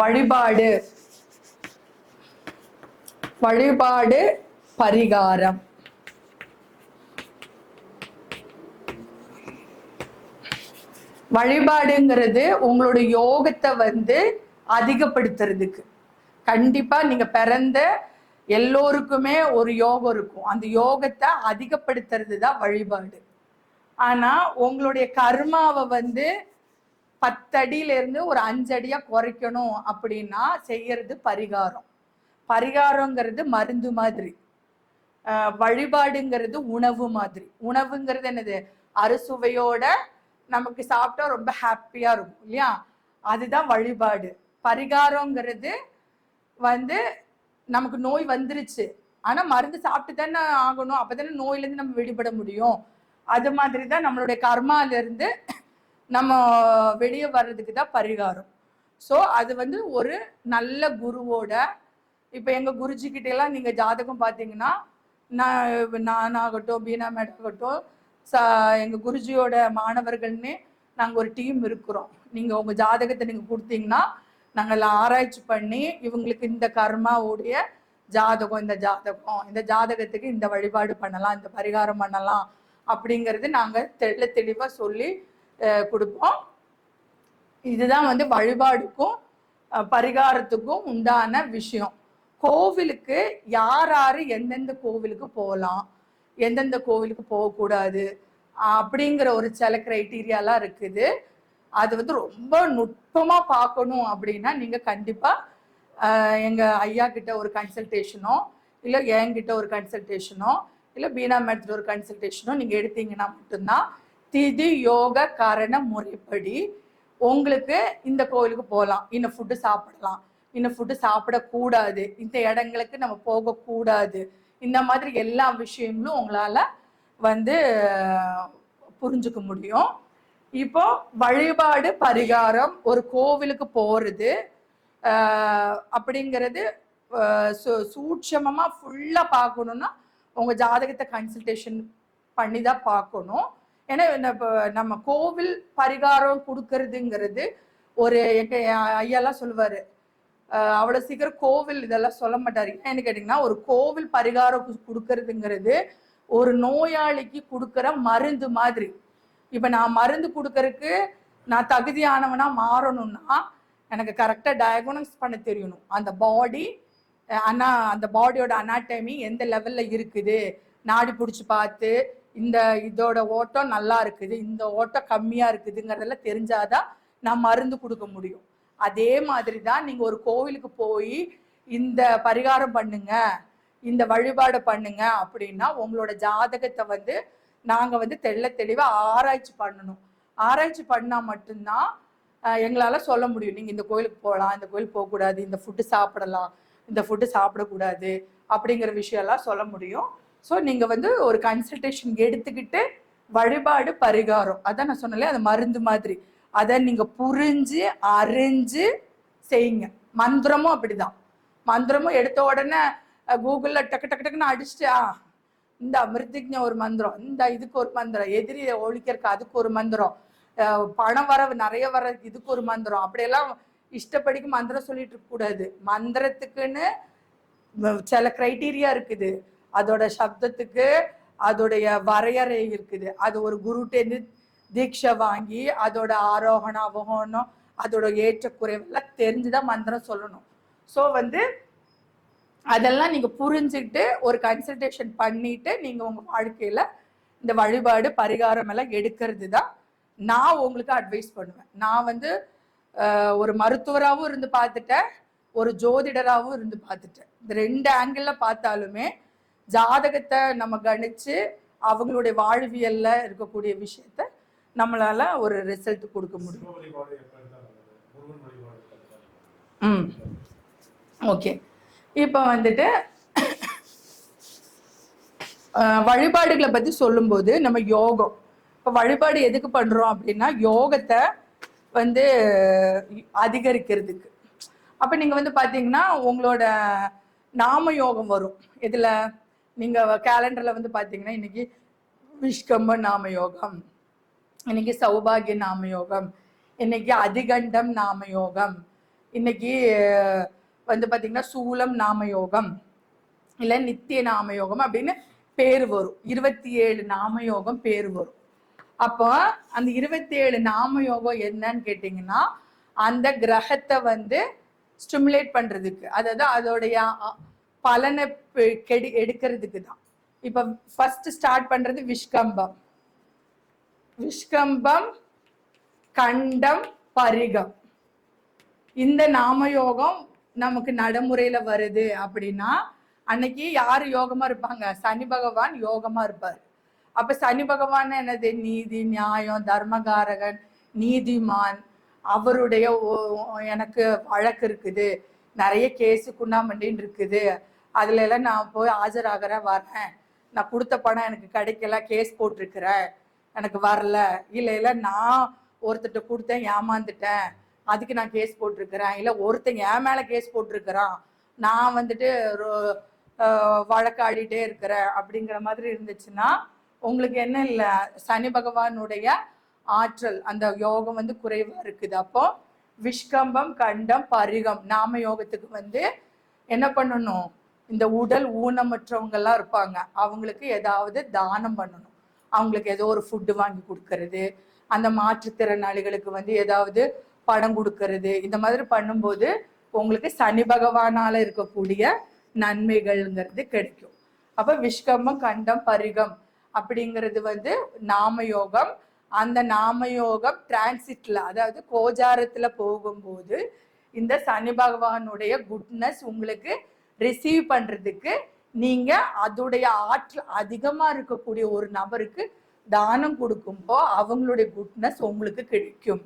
வழிபாடு. வழிபாடு பரிகாரம். வழிபாடுங்கிறது உங்களோட யோகத்தை வந்து அதிகப்படுத்துறதுக்கு. கண்டிப்பா நீங்க பிறந்த எல்லோருக்குமே ஒரு யோகம் இருக்கும். அந்த யோகத்தை அதிகப்படுத்துறது தான் வழிபாடு. ஆனா உங்களுடைய கர்மாவை வந்து பத்தடியிலேருந்து ஒரு அஞ்சடியாக குறைக்கணும் அப்படின்னா செய்யறது பரிகாரம். பரிகாரங்கிறது மருந்து மாதிரி. வழிபாடுங்கிறது உணவு மாதிரி. உணவுங்கிறது என்னது? அறுசுவையோட நமக்கு சாப்பிட்டா ரொம்ப ஹாப்பியாக இருக்கும் இல்லையா? அதுதான் வழிபாடு. பரிகாரங்கிறது வந்து நமக்கு நோய் வந்துருச்சு. ஆனால் மருந்து சாப்பிட்டு தானே ஆகணும். அப்போ தானே நோயிலேருந்து நம்ம விடுபட முடியும். அது மாதிரி தான் நம்மளுடைய கர்மாலேருந்து நம்ம வெளியே வர்றதுக்கு தான் பரிகாரம். ஸோ அது வந்து ஒரு நல்ல குருவோட இப்போ எங்கள் குருஜி நீங்கள் ஜாதகம் பார்த்தீங்கன்னா நான் நானாகட்டும் பீனா மேடம் ஆகட்டும் ச எங்கள் குருஜியோட மாணவர்கள்னு நாங்கள் ஒரு டீம் இருக்கிறோம். நீங்கள் உங்கள் ஜாதகத்தை நீங்கள் கொடுத்தீங்கன்னா நாங்கள் ஆராய்ச்சி பண்ணி இவங்களுக்கு இந்த கர்மாவுடைய ஜாதகம் இந்த ஜாதகம் இந்த ஜாதகத்துக்கு இந்த வழிபாடு பண்ணலாம் இந்த பரிகாரம் பண்ணலாம் அப்படிங்கிறது நாங்கள் தெள்ள தெளிவாக சொல்லி கொடுப்போம். இதுதான் வந்து வழிபாடுக்கும் பரிகாரத்துக்கும் உண்டான விஷயம். கோவிலுக்கு யார் யார் எந்தெந்த கோவிலுக்கு போகலாம் எந்தெந்த கோவிலுக்கு போகக்கூடாது அப்படிங்கிற ஒரு சில கிரைட்டீரியாலாம் இருக்குது. அது வந்து ரொம்ப நுட்பமாக பார்க்கணும் அப்படின்னா நீங்கள் கண்டிப்பாக எங்கள் ஐயா கிட்ட ஒரு கன்சல்டேஷனோ இல்லை என்கிட்ட ஒரு கன்சல்டேஷனோ இல்லை பீனா மேடத்துல ஒரு கன்சல்டேஷனோ நீங்கள் எடுத்தீங்கன்னா மட்டும்தான் திதி யோக கரண முறைப்படி உங்களுக்கு இந்த கோவிலுக்கு போகலாம். இன்ன ஃபுட்டு சாப்பிடலாம். இந்த ஃபுட்டு சாப்பிடக்கூடாது. இந்த இடங்களுக்கு நம்ம போகக்கூடாது. இந்த மாதிரி எல்லா விஷயங்களும் உங்களால் வந்து புரிஞ்சுக்க முடியும். இப்போ வழிபாடு பரிகாரம் ஒரு கோவிலுக்கு போகிறது அப்படிங்கிறது சூட்சமமாக சு- பார்க்கணுன்னா உங்கள் ஜாதகத்தை கன்சல்டேஷன் பண்ணி தான் பார்க்கணும். ஏன்னா இந்த நம்ம கோவில் பரிகாரம் கொடுக்கறதுங்கிறது ஒரு எங்க ஐயாலாம் சொல்லுவார். அவ்வளோ சீக்கிரம் கோவில் இதெல்லாம் சொல்ல மாட்டாரு. ஏன்னு கேட்டிங்கன்னா ஒரு கோவில் பரிகாரம் கொடுக்கறதுங்கிறது ஒரு நோயாளிக்கு கொடுக்குற மருந்து மாதிரி. இப்போ நான் மருந்து கொடுக்கறதுக்கு நான் தகுதியானவனா மாறணும்னா எனக்கு கரெக்டாக டயக்னோஸ் பண்ண தெரியணும். அந்த பாடி அண்ணா அந்த பாடியோட அனாட்டமி எந்த லெவலில் இருக்குது? நாடி பிடிச்சி பார்த்து இந்த இதோட ஓட்டம் நல்லா இருக்குது இந்த ஓட்டம் கம்மியா இருக்குதுங்கிறதெல்லாம் தெரிஞ்சாதான் நான் மருந்து கொடுக்க முடியும். அதே மாதிரி தான் நீங்க ஒரு கோவிலுக்கு போய் இந்த பரிகாரம் பண்ணுங்க இந்த வழிபாடு பண்ணுங்க அப்படின்னா உங்களோட ஜாதகத்தை வந்து நாங்க வந்து தெள்ள தெளிவா ஆராய்ச்சி பண்ணணும். ஆராய்ச்சி பண்ணா மட்டும்தான் எங்களால் எங்களால சொல்ல முடியும். நீங்க இந்த கோயிலுக்கு போகலாம் இந்த கோயில் போகக்கூடாது இந்த ஃபுட்டு சாப்பிடலாம் இந்த ஃபுட்டு சாப்பிடக்கூடாது அப்படிங்கிற விஷயம்லாம் சொல்ல முடியும். ஸோ நீங்கள் வந்து ஒரு கன்சல்டேஷன் எடுத்துக்கிட்டு வழிபாடு பரிகாரம். அதான் நான் சொன்னல அது மருந்து மாதிரி. அதை நீங்கள் புரிஞ்சு அறிஞ்சு செய்யுங்க. மந்திரமும் அப்படிதான். மந்திரமும் எடுத்த உடனே கூகுளில் டக்கு டக்கு டக்குன்னு அடிச்சுட்டு ஆ இந்த மிருத்திக்ஞ ஒரு மந்திரம் இந்த இதுக்கு ஒரு மந்திரம் எதிரியை ஒழிக்கிறக்கு அதுக்கு ஒரு மந்திரம் பணம் வர நிறைய வர இதுக்கு ஒரு மந்திரம் அப்படியெல்லாம் இஷ்டப்படிக்கு மந்திரம் சொல்லிட்டு இருக்கக்கூடாது மந்திரத்துக்குன்னு சில க்ரைட்டீரியா இருக்குது. அதோட சப்தத்துக்கு அதோடைய வரையறை இருக்குது. அது ஒரு குருட்டேந்து தீட்சை வாங்கி அதோட ஆரோகணம் அவகோணம் அதோட ஏற்றக்குறைவெல்லாம் தெரிஞ்சுதான் மந்திரம் சொல்லணும். ஸோ வந்து அதெல்லாம் நீங்கள் புரிஞ்சுக்கிட்டு ஒரு கன்சல்டேஷன் பண்ணிட்டு நீங்கள் உங்கள் வாழ்க்கையில் இந்த வழிபாடு பரிகாரம் எல்லாம் எடுக்கிறது தான் நான் உங்களுக்கு அட்வைஸ் பண்ணுவேன். நான் வந்து ஒரு மருத்துவராகவும் இருந்து பார்த்துட்டேன் ஒரு ஜோதிடராகவும் இருந்து பார்த்துட்டேன். இந்த ரெண்டு ஆங்கிளில் பார்த்தாலுமே ஜாதகத்தை நம்ம கணிச்சு அவங்களுடைய வாழ்வியல்ல இருக்கக்கூடிய விஷயத்த நம்மளால ஒரு ரிசல்ட் கொடுக்க முடியும்? ம். ஓகே. இப்போ வந்துட்டு வழிபாடுகளை பத்தி சொல்லும்போது நம்ம யோகம். இப்போ வழிபாடு எதுக்கு பண்றோம் அப்படின்னா யோகத்தை வந்து அதிகரிக்கிறதுக்கு. அப்ப நீங்க வந்து பாத்தீங்கன்னா உங்களோட நாம யோகம் வரும். இதுல நீங்க கேலண்டர்ல வந்து பாத்தீங்கன்னா இன்னைக்கு விஷ்கம்ப நாம யோகம் இன்னைக்கு சௌபாகிய நாம யோகம் இன்னைக்கு அதிகண்டம் நாம யோகம் இன்னைக்கு வந்து பாத்தீங்கன்னா சூலம் நாமயோகம் இல்ல நித்திய நாமயோகம் அப்படின்னு பேர் வரும். இருபத்தி ஏழு நாமயோகம் பேர் வரும். அப்போ அந்த இருபத்தி ஏழு நாமயோகம் என்னன்னு கேட்டிங்கன்னா அந்த கிரகத்தை வந்து ஸ்டிமுலேட் பண்றதுக்கு அதாவது அதோடைய பலனை கெடு எடுக்கிறதுக்கு தான். இப்போ ஃபர்ஸ்ட் ஸ்டார்ட் பண்றது விஷ்கம்பம். விஷ்கம்பம் கண்டம் பரிகம். இந்த நாமயோகம் நமக்கு நடைமுறையில வருது அப்படின்னா அன்னைக்கு யாரு யோகமா இருப்பாங்க? சனி பகவான் யோகமா இருப்பார். அப்ப சனி பகவான் என்னது? நீதி நியாயம் தர்மகாரகன் நீதிமான். அவருடைய ஓ- எனக்கு வழக்கு இருக்குது. நிறைய கேஸு குண்ணாமண்டின்னு இருக்குது. அதுல எல்லாம் நான் போய் ஆஜராகிறேன் வரேன். நான் கொடுத்த பணம் எனக்கு கிடைக்கல கேஸ் போட்டிருக்கிறேன். எனக்கு வரல. இல்லை இல்லை நான் ஒருத்தர்கிட்ட கொடுத்தேன் ஏமாந்துட்டேன். அதுக்கு நான் கேஸ் போட்டிருக்கிறேன். இல்லை ஒருத்தன் என் மேலே கேஸ் போட்டிருக்கிறான். நான் வந்துட்டு ரொ- ஆஹ் வழக்காடிட்டே இருக்கிறேன். அப்படிங்கிற மாதிரி இருந்துச்சுன்னா உங்களுக்கு என்ன இல்லை? சனி பகவானுடைய ஆற்றல் அந்த யோகம் வந்து குறைவாக இருக்குது. அப்போ விஷ்கம்பம் கண்டம் பரிகம். நாம யோகத்துக்கு வந்து என்ன பண்ணணும்? இந்த உடல் ஊனமற்றவங்கெல்லாம் இருப்பாங்க. அவங்களுக்கு ஏதாவது தானம் பண்ணணும். அவங்களுக்கு ஏதோ ஒரு ஃபுட்டு வாங்கி கொடுக்கறது. அந்த மாற்றுத்திறனாளிகளுக்கு வந்து ஏதாவது படம் கொடுக்கறது. இந்த மாதிரி பண்ணும்போது உங்களுக்கு சனி பகவானால இருக்கக்கூடிய நன்மைகள்ங்கிறது கிடைக்கும். அப்ப விஷ்கம்பம் கண்டம் பரிகம் அப்படிங்கிறது வந்து நாமயோகம் அந்த நாமயோகம் டிரான்சிட்ல அதாவது கோஜாரத்துல போகும்போது இந்த சனி பகவானுடைய குட்னஸ் உங்களுக்கு ரிசீவ் பண்றதுக்கு நீங்க அதோடைய ஆற்றல் அதிகமா இருக்கக்கூடிய ஒரு நபருக்கு தானம் கொடுக்கும்போ அவங்களுடைய குட்னஸ் உங்களுக்கு கிடைக்கும்.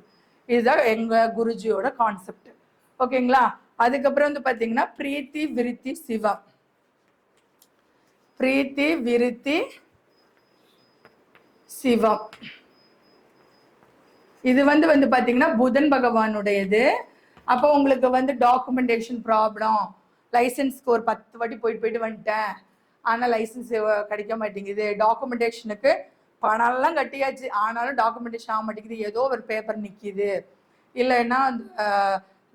இதுதான் எங்க குருஜியோட கான்செப்ட் ஓகேங்களா அதுக்கப்புறம் வந்து பாத்தீங்கன்னா பிரீத்தி விருத்தி சிவம் பிரீத்தி விருத்தி சிவம் இது வந்து வந்து பாத்தீங்கன்னா புதன் பகவானுடையது. அப்போ உங்களுக்கு வந்து டாக்குமெண்டேஷன் ப்ராப்ளம் லைசன்ஸ்க்கு ஒரு பத்து வாட்டி போயிட்டு போயிட்டு வந்துட்டேன். ஆனால் லைசன்ஸ் கிடைக்க மாட்டேங்குது. டாக்குமெண்டேஷனுக்கு பணம்லாம் கட்டியாச்சு. ஆனாலும் டாக்குமெண்டேஷன் ஆக மாட்டேங்குது. ஏதோ ஒரு பேப்பர் நிற்கிது இல்லைன்னா அந்த,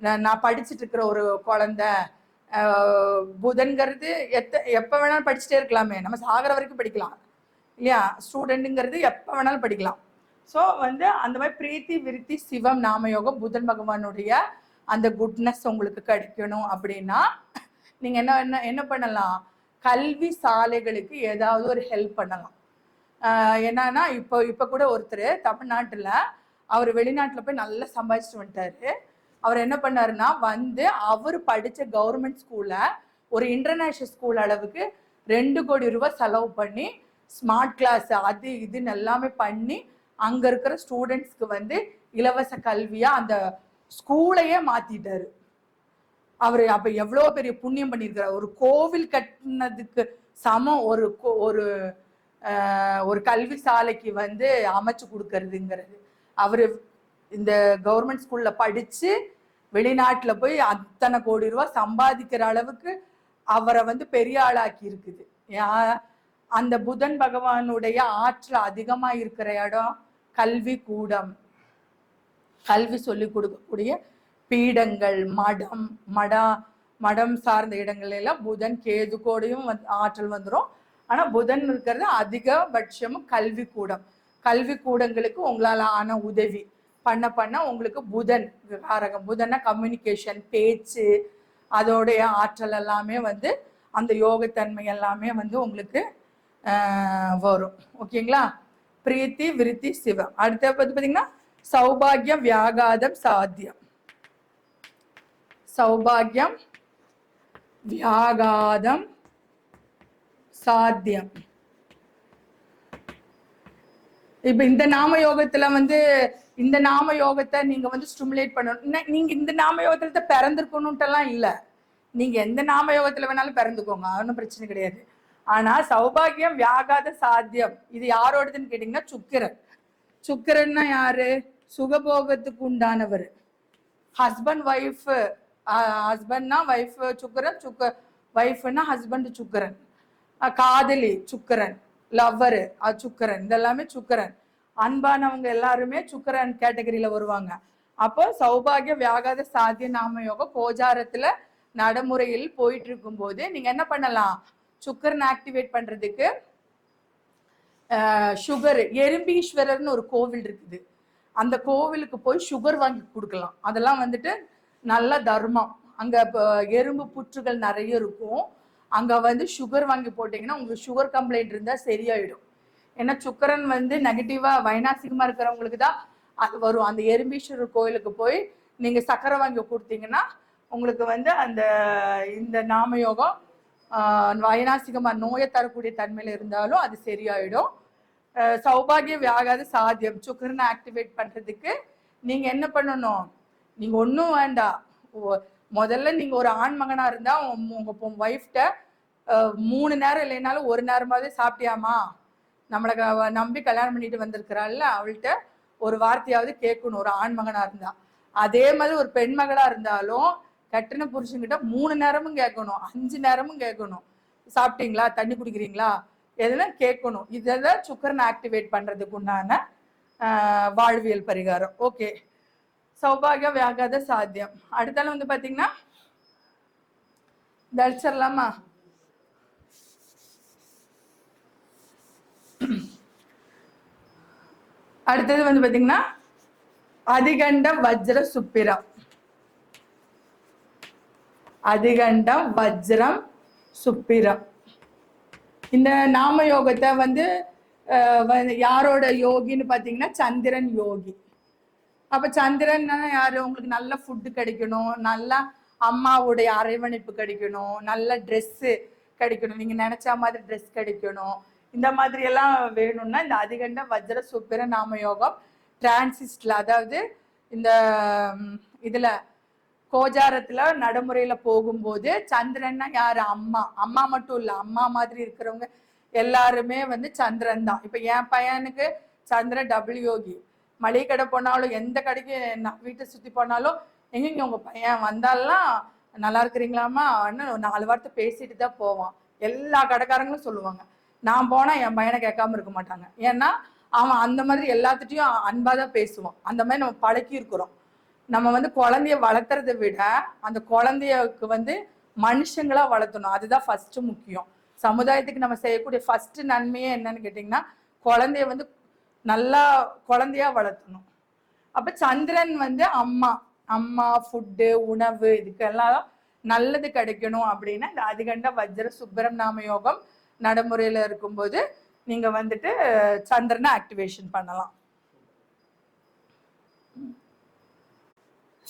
நான் நான் படிச்சுட்டு இருக்கிற ஒரு குழந்த புதன்கிறது எத்த எப்போ வேணாலும் படிச்சுட்டே இருக்கலாமே. நம்ம சாகிற வரைக்கும் படிக்கலாம். இல்லையா? ஸ்டூடெண்ட்டுங்கிறது எப்போ வேணாலும் படிக்கலாம். ஸோ வந்து அந்த மாதிரி பிரீத்தி விருத்தி சிவம் நாமயோகம் புதன் பகவானுடைய அந்த குட்னஸ் உங்களுக்கு கிடைக்கணும் அப்படின்னா நீங்கள் என்ன என்ன என்ன பண்ணலாம்? கல்வி சாலைகளுக்கு ஏதாவது ஒரு ஹெல்ப் பண்ணலாம். என்னன்னா இப்போ இப்போ கூட ஒருத்தர் தமிழ்நாட்டில் அவர் வெளிநாட்டில் போய் நல்லா சம்பாதிச்சுட்டு வந்துட்டாரு. அவர் என்ன பண்ணாருன்னா வந்து அவர் படித்த கவர்மெண்ட் ஸ்கூலில் ஒரு இன்டர்நேஷ்னல் ஸ்கூல் அளவுக்கு ரெண்டு கோடி ரூபாய் செலவு பண்ணி ஸ்மார்ட் கிளாஸ் அது இதுன்னு எல்லாமே பண்ணி அங்கே இருக்கிற ஸ்டூடெண்ட்ஸ்க்கு வந்து இலவச கல்வியாக அந்த ஸ்கூலையே மாத்திட்டாரு. அவர் அப்போ எவ்வளோ பெரிய புண்ணியம் பண்ணியிருக்கிறார். ஒரு கோவில் கட்டினதுக்கு சமம் ஒரு கோ- ஒரு ஒரு கல்வி சாலைக்கு வந்து அமைச்சு கொடுக்கறதுங்கிறது. அவர் இந்த கவர்மெண்ட் ஸ்கூல்ல படிச்சு வெளிநாட்டுல போய் அத்தனை கோடி ரூபாய் சம்பாதிக்கிற அளவுக்கு அவரை வந்து பெரிய ஆளாக்கி இருக்குது. அந்த புதன் பகவானுடைய ஆற்றல் அதிகமா இருக்கிற இடம் கல்வி கூடம். கல்வி சொல்லிக் கொடுக்கக்கூடிய பீடங்கள் மடம் மடா மடம் சார்ந்த இடங்கள் எல்லாம் புதன் கேதுக்கோடையும் வந்து ஆற்றல் வந்துடும் ஆனா புதன் இருக்கிறது அதிகபட்சமும் கல்வி கூடம். கல்வி கூடங்களுக்கு உங்களால ஆன உதவி. பண்ண பண்ண உங்களுக்கு புதன் காரகம். புதன்னா கம்யூனிகேஷன் பேச்சு அதோடைய ஆற்றல் எல்லாமே வந்து அந்த யோகத்தன்மை எல்லாமே வந்து உங்களுக்கு வரும். ஓகேங்களா? பிரீத்தி விருத்தி சிவம் அடுத்த பத்தி பார்த்தீங்கன்னா சௌபாகியம் வியாகாதம் சாத்தியம் சௌபாகியம் வியாகாதம் சாத்தியம் இப்ப இந்த நாம யோகத்துல வந்து இந்த நாம யோகத்தை நீங்க வந்து ஸ்டிமுலேட் பண்ணணும் நீங்க இந்த நாம யோகத்துல பிறந்திருக்கணும்ட்டெல்லாம் இல்ல நீங்க எந்த நாம யோகத்துல வேணாலும் பிறந்துக்கோங்க ஒன்றும் பிரச்சனை கிடையாது ஆனா சௌபாகியம் வியாகாத சாத்தியம். இது யாரோடதுன்னு கேட்டீங்கன்னா சுக்கிரன். சுக்கிரன்னா யாரு? சுகபோகத்துக்கு உண்டானவர். ஹஸ்பண்ட் ஒய்ஃப் ஹஸ்பண்ட்னா ஒய்ஃப் சுக்கரன் சுக்க ஒய்ஃப்னா ஹஸ்பண்ட் சுக்கரன். காதலி சுக்கரன் லவ்வரு சுக்கரன். இதெல்லாமே சுக்கரன். அன்பானவங்க எல்லாருமே சுக்கரன் கேட்டகரியில வருவாங்க. அப்போ சௌபாகிய வியாகாத சாத்திய நாம யோகம் கோஜாரத்துல நடைமுறையில் போயிட்டு இருக்கும்போது நீங்க என்ன பண்ணலாம்? சுக்கரன் ஆக்டிவேட் பண்றதுக்கு சுகர் எறும்பீஸ்வரர்னு ஒரு கோவில் இருக்குது. அந்த கோவிலுக்கு போய் சுகர் வாங்கி கொடுக்கலாம். அதெல்லாம் வந்துட்டு நல்ல தர்மம். அங்க இப்போ எறும்பு புற்றுகள் நிறைய இருக்கும். அங்க வந்து சுகர் வாங்கி போட்டீங்கன்னா உங்களுக்கு சுகர் கம்ப்ளைண்ட் இருந்தா சரியாயிடும். ஏன்னா சுக்கரன் வந்து நெகட்டிவா வைனாசிகமா இருக்கிறவங்களுக்கு தான் அது வரும். அந்த எறும்பீஸ்வரர் கோயிலுக்கு போய் நீங்க சக்கரை வாங்கி கொடுத்தீங்கன்னா உங்களுக்கு வந்து அந்த இந்த நாமயோகம் ஆஹ், நோயை தரக்கூடிய தன்மையில இருந்தாலும் அது சரியாயிடும். சௌபாகியம் சௌபாகிய சாத்தியம். சுக்கரனை ஆக்டிவேட் பண்றதுக்கு நீங்க என்ன பண்ணணும்? நீங்க ஒன்றும் வேண்டாம். முதல்ல நீங்க ஒரு ஆண் மகனா இருந்தா உங்க- ஒய்ஃப்ட மூணு நேரம் இல்லைனாலும் ஒரு நேரமாவது சாப்பிட்டியாமா? நம்மளை நம்பி கல்யாணம் பண்ணிட்டு வந்திருக்கிறாள்ல அவள்கிட்ட ஒரு வார்த்தையாவது கேட்கணும். ஒரு ஆண் மகனா இருந்தா. அதே மாதிரி ஒரு பெண் மகளா இருந்தாலும் கட்டின புருஷன்கிட்ட மூணு நேரமும் கேட்கணும் அஞ்சு நேரமும் கேட்கணும். சாப்பிட்டீங்களா? தண்ணி குடிக்கிறீங்களா? எதெல்லாம் கேட்கணும். இதெல்லாம் சுக்கரனை ஆக்டிவேட் பண்றதுக்கு உண்டான ஆஹ், வாழ்வியல் பரிகாரம். ஓகே சௌபாகிய வியாகாத சாத்தியம். அடுத்தாலும் வந்து பாத்தீங்கன்னா தடிச்சிடலாமா அடுத்தது வந்து பாத்தீங்கன்னா அதிகண்ட வஜ்ர சுப்பிரம். அதிகண்டம் வஜ்ரம் சுப்பிரம். இந்த நாம யோகத்தை வந்து யாரோட யோகின்னு பார்த்தீங்கன்னா சந்திரன் யோகி. அப்போ சந்திரன் யாரு? உங்களுக்கு நல்ல ஃபுட்டு கிடைக்கணும் நல்லா அம்மாவுடைய அரவணைப்பு கிடைக்கணும் நல்ல ட்ரெஸ்ஸு கிடைக்கணும். நீங்கள் நினச்ச மாதிரி ட்ரெஸ் கிடைக்கணும். இந்த மாதிரி எல்லாம் வேணும்னா இந்த அதிகண்ட வஜ்ர சுப்பிர நாம யோகம் டிரான்சிஸ்டில் அதாவது இந்த இதில் கோஜாரத்துல நடைமுறையில போகும்போது சந்திரன்னா யாரு? அம்மா. அம்மா மட்டும் இல்ல அம்மா மாதிரி இருக்கிறவங்க எல்லாருமே வந்து சந்திரன் தான். இப்ப என் பையனுக்கு சந்திரன் டபுள் யோகி. மளிகை கடை போனாலும் எந்த கடைக்கு நான் வீட்டை சுத்தி போனாலும் எங்கெங்க உங்க பையன் வந்தாலாம் நல்லா இருக்கிறீங்களாமான்னு நாலு வார்த்தை பேசிட்டு தான் போவான். எல்லா கடைக்காரங்களும் சொல்லுவாங்க. நான் போனா என் பையனை கேட்காம இருக்க மாட்டாங்க. ஏன்னா அவன் அந்த மாதிரி எல்லாத்துட்டையும் அன்பா தான் பேசுவான். அந்த மாதிரி நம்ம பழக்கி இருக்கிறோம். நம்ம வந்து குழந்தைய வளர்த்துறத விட அந்த குழந்தையக்கு வந்து மனுஷங்களா வளர்த்தணும் அதுதான் ஃபர்ஸ்ட் முக்கியம். சமுதாயத்துக்கு நம்ம செய்யக்கூடிய ஃபர்ஸ்ட் நன்மையே என்னன்னு கேட்டிங்கன்னா குழந்தைய வந்து நல்லா குழந்தையா வளர்த்தணும் அப்ப சந்திரன் வந்து அம்மா அம்மா ஃபுட்டு உணவு இதுக்கெல்லாம் நல்லது கிடைக்கணும் அப்படின்னா இந்த அதிகண்ட வஜ்ர சுப்பிரம் நாம யோகம் நடைமுறையில இருக்கும்போது நீங்க வந்துட்டு சந்திரனை ஆக்டிவேஷன் பண்ணலாம்.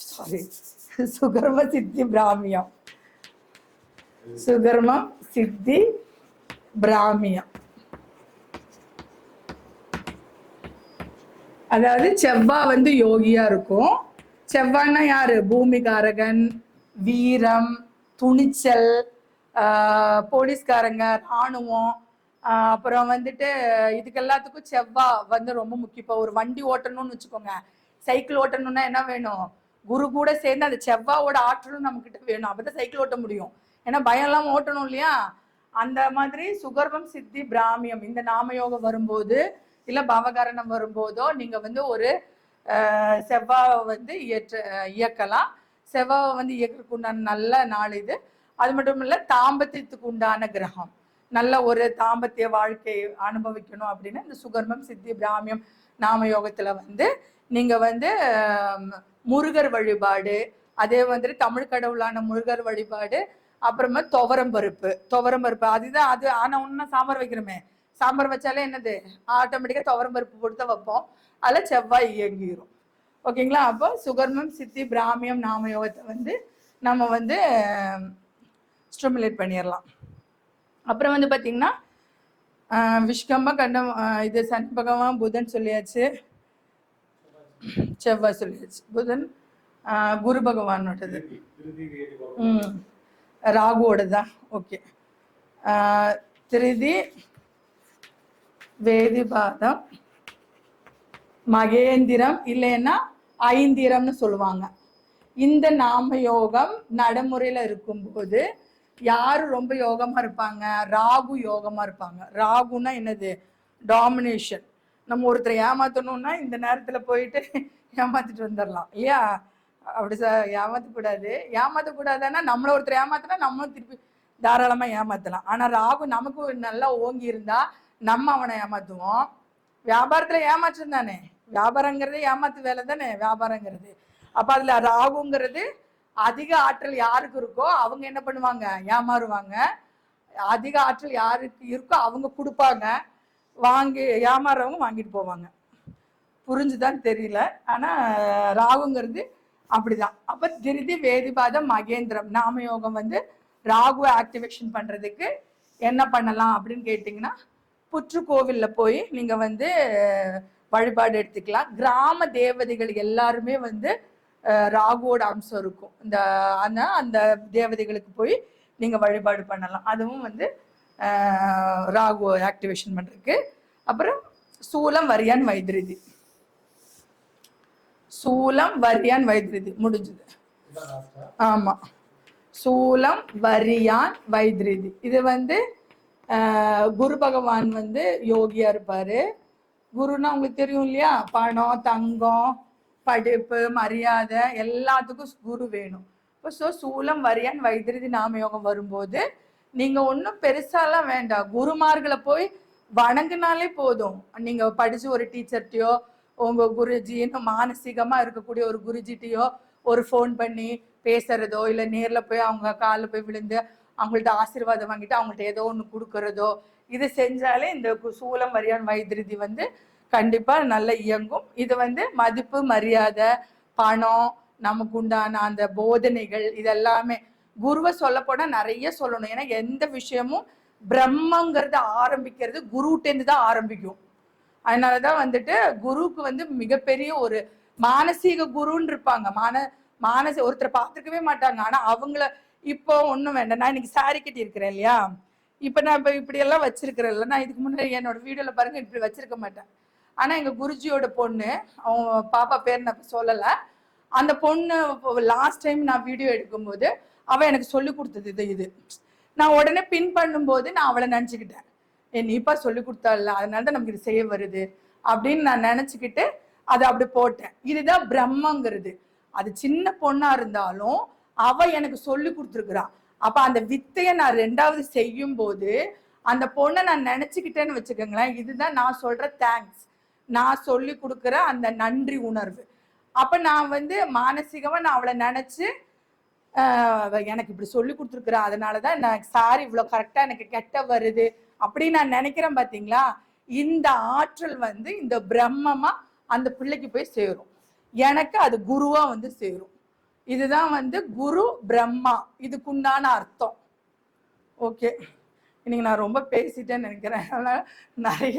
சாரி சுகர்ம சித்தி பிராமியம் சுகர்மம் சித்தி பிராமியம் அதாவது செவ்வாய் வந்து யோகியா இருக்கும். செவ்வாய்னா யாரு? பூமிகாரகன் வீரம் துணிச்சல் போலீஸ்காரங்க ராணுவம். அப்புறம் வந்துட்டு இதுக்கு எல்லாத்துக்கும் செவ்வா வந்து ரொம்ப முக்கியம். இப்போ ஒரு வண்டி ஓட்டணும்னு வச்சுக்கோங்க. சைக்கிள் ஓட்டணும்னா என்ன வேணும்? குரு கூட சேர்ந்து அந்த செவ்வாவோட ஆற்றலும் நம்ம கிட்ட வேணும். அப்பதான் சைக்கிள் ஓட்ட முடியும். ஏன்னா பயம் எல்லாம் ஓட்டணும் இல்லையா? அந்த மாதிரி சுகர்வம் சித்தி பிராமியம் இந்த நாமயோகம் வரும்போது இல்ல பவகரணம் வரும்போதோ நீங்க வந்து ஒரு செவ்வாவை வந்து இயற்ற இயக்கலாம். செவ்வாவை வந்து இயக்கிறதுக்கு உண்டான நல்ல நாள் இது. அது மட்டும் இல்ல தாம்பத்தியத்துக்கு உண்டான கிரகம். நல்ல ஒரு தாம்பத்திய வாழ்க்கையை அனுபவிக்கணும் அப்படின்னா இந்த சுகர்மம் சித்தி பிராமியம் நாம யோகத்தில் வந்து நீங்க வந்து முருகர் வழிபாடு அதே மாதிரி தமிழ் கடவுளான முருகர் வழிபாடு அப்புறமா துவரம் பருப்பு துவரம் பருப்பு. அதுதான் அது ஆனால் ஒன்றும் சாம்பார் வைக்கிறோமே சாம்பார் வச்சாலே என்னது? ஆட்டோமேட்டிக்காக துவரம் பருப்பு கொடுத்து வைப்போம். அதில் செவ்வாய் இயங்கிரும். ஓகேங்களா? அப்போ சுகர்மம் சித்தி பிராமியம் நாமயோகத்தை வந்து நம்ம வந்து ஸ்டிமுலேட் பண்ணிடலாம் அப்புறம் வந்து பார்த்திங்கன்னா விஷ்கம்ப கண்டம் இது சனி பகவான் புதன் சொல்லியாச்சு. செவ்வாய் சொல்லியாச்சு. புதன் ஆஹ் குரு பகவானோடது. ம். ராகுவோட தான் ஓகே திருதி வேதிபாதம் மகேந்திரம் இல்லைன்னா ஐந்திரம்னு சொல்லுவாங்க. இந்த நாம யோகம் நடைமுறையில இருக்கும்போது யாரு ரொம்ப யோகமா இருப்பாங்க? ராகு யோகமா இருப்பாங்க. ராகுனா என்னது? டாமினேஷன். நம்ம ஒருத்தரை ஏமாத்தணும்னா இந்த நேரத்தில் போயிட்டு ஏமாத்திட்டு வந்துடலாம் இல்லையா? அப்படி ச ஏமாற்றக்கூடாது ஏமாற்றக்கூடாதுன்னா நம்மள ஒருத்தர் ஏமாத்தினா நம்மளும் திருப்பி தாராளமாக ஏமாற்றலாம் ஆனால் ராகு நமக்கு நல்லா ஓங்கி இருந்தால் நம்ம அவனை ஏமாத்துவோம். வியாபாரத்தில் ஏமாற்றம் தானே? வியாபாரங்கிறது ஏமாத்து வேலை தானே? வியாபாரங்கிறது. அப்போ அதில் ராகுங்கிறது அதிக ஆற்றல் யாருக்கு இருக்கோ அவங்க என்ன பண்ணுவாங்க? ஏமாறுவாங்க. அதிக ஆற்றல் யாருக்கு இருக்கோ அவங்க கொடுப்பாங்க. வாங்கி ஏமாறுறவங்க வாங்கிட்டு போவாங்க. புரிஞ்சுதான் தெரியல. ஆனா ராகுங்கிறது அப்படிதான். அப்ப திருதி வேதிபாதம் மகேந்திரம். நாமயோகம் வந்து ராகு ஆக்டிவேஷன் பண்றதுக்கு என்ன பண்ணலாம் அப்படின்னு கேட்டிங்கன்னா புற்றுக்கோவிலில் போய் நீங்க வந்து வழிபாடு எடுத்துக்கலாம். கிராம தேவதைகள் எல்லாருமே வந்து ராகுவோட அம்சம் இருக்கும். இந்த ஆனால் அந்த தேவதைகளுக்கு போய் நீங்க வழிபாடு பண்ணலாம். அதுவும் வந்து ராகு ஆக்டிவேஷன் பண்றதுக்கு. அப்புறம் சூலம் வரியான் வைத்திருதி சூலம் வரியான் வைத்திருதி முடிஞ்சது. ஆமாம் ஆமா. சூலம் வரியான் வைத்திருதி இது வந்து ஆஹ், குரு பகவான் வந்து யோகியா இருப்பாரு. குருன்னா உங்களுக்கு தெரியும் இல்லையா? பணம் தங்கம் படிப்பு மரியாதை எல்லாத்துக்கும் குரு வேணும். இப்போ ஸோ சூலம் வரியான் வைத்திருதி நாமயோகம் வரும்போது நீங்க ஒன்றும் பெருசாலாம் வேண்டாம். குருமார்களை போய் வணங்குனாலே போதும். நீங்க படிச்சு ஒரு டீச்சர்கிட்டயோ உங்க குருஜின்னு மானசீகமா இருக்கக்கூடிய ஒரு குருஜிட்டையோ ஒரு ஃபோன் பண்ணி பேசுறதோ இல்லை நேரில் போய் அவங்க காலில் போய் விழுந்து அவங்கள்ட்ட ஆசீர்வாதம் வாங்கிட்டு அவங்கள்ட்ட ஏதோ ஒன்று கொடுக்கறதோ இது செஞ்சாலே இந்த கு- சூலம் வரியான் வைத்திருதி வந்து கண்டிப்பாக நல்லா இயங்கும். இது வந்து மதிப்பு மரியாதை பணம் நமக்கு உண்டான அந்த போதனைகள் இதெல்லாமே குருவை சொல்ல போனா நிறைய சொல்லணும். ஏன்னா எந்த விஷயமும் பிரம்மங்கிறது ஆரம்பிக்கிறது குருட்டேந்து தான் ஆரம்பிக்கும். அதனாலதான் வந்துட்டு குருவுக்கு வந்து மிகப்பெரிய ஒரு மானசீக குருன்னு இருப்பாங்க. மான மானச ஒருத்தரை பார்த்துருக்கவே மாட்டாங்க. ஆனா அவங்கள இப்போ ஒன்றும் வேண்டாம். நான் இன்னைக்கு சாரி கட்டி இருக்கிறேன் இல்லையா? இப்போ நான் இப்போ இப்படி எல்லாம் வச்சிருக்கிறேன்ல நான் இதுக்கு முன்னாடி என்னோட வீடியோல பாருங்க. இப்படி வச்சிருக்க மாட்டேன். ஆனா எங்க குருஜியோட பொண்ணு அவங்க பாப்பா பேர் நான் சொல்லலை. அந்த பொண்ணு லாஸ்ட் டைம் நான் வீடியோ எடுக்கும்போது அவள் எனக்கு சொல்லி கொடுத்தது இது இது. நான் உடனே பின் பண்ணும்போது நான் அவளை நினச்சிக்கிட்டேன். என் நீப்பா சொல்லி கொடுத்தால அதனால தான் நமக்கு இது செய்ய வருது. அப்படின்னு நான் நினச்சிக்கிட்டு அதை அப்படி போட்டேன். இதுதான் பிரம்மங்கிறது. அது சின்ன பொண்ணா இருந்தாலும் அவ எனக்கு சொல்லி கொடுத்துருக்குறா. அப்ப அந்த வித்தையை நான் ரெண்டாவது செய்யும் போது அந்த பொண்ணை நான் நினைச்சுக்கிட்டேன்னு வச்சுக்கோங்களேன். இதுதான் நான் சொல்ற தேங்க்ஸ் நான் சொல்லி கொடுக்குற அந்த நன்றி உணர்வு. அப்ப நான் வந்து மானசீகமா நான் அவளை நினைச்சு எனக்கு இப்படி சொல்லி கொடுத்துருக்குறா. அதனாலதான் நான் சாரி இவ்வளோ கரெக்டாக எனக்கு கெட்ட வருது அப்படின்னு நான் நினைக்கிறேன் பார்த்தீங்களா இந்த ஆற்றல் வந்து இந்த பிரம்மமா அந்த பிள்ளைக்கு போய் சேரும். எனக்கு அது குருவா வந்து சேரும். இதுதான் வந்து குரு பிரம்மா. இதுக்குண்டான அர்த்தம். ஓகே இன்னைக்கு நான் ரொம்ப பேசிட்டேன்னு நினைக்கிறேன். அதனால நிறைய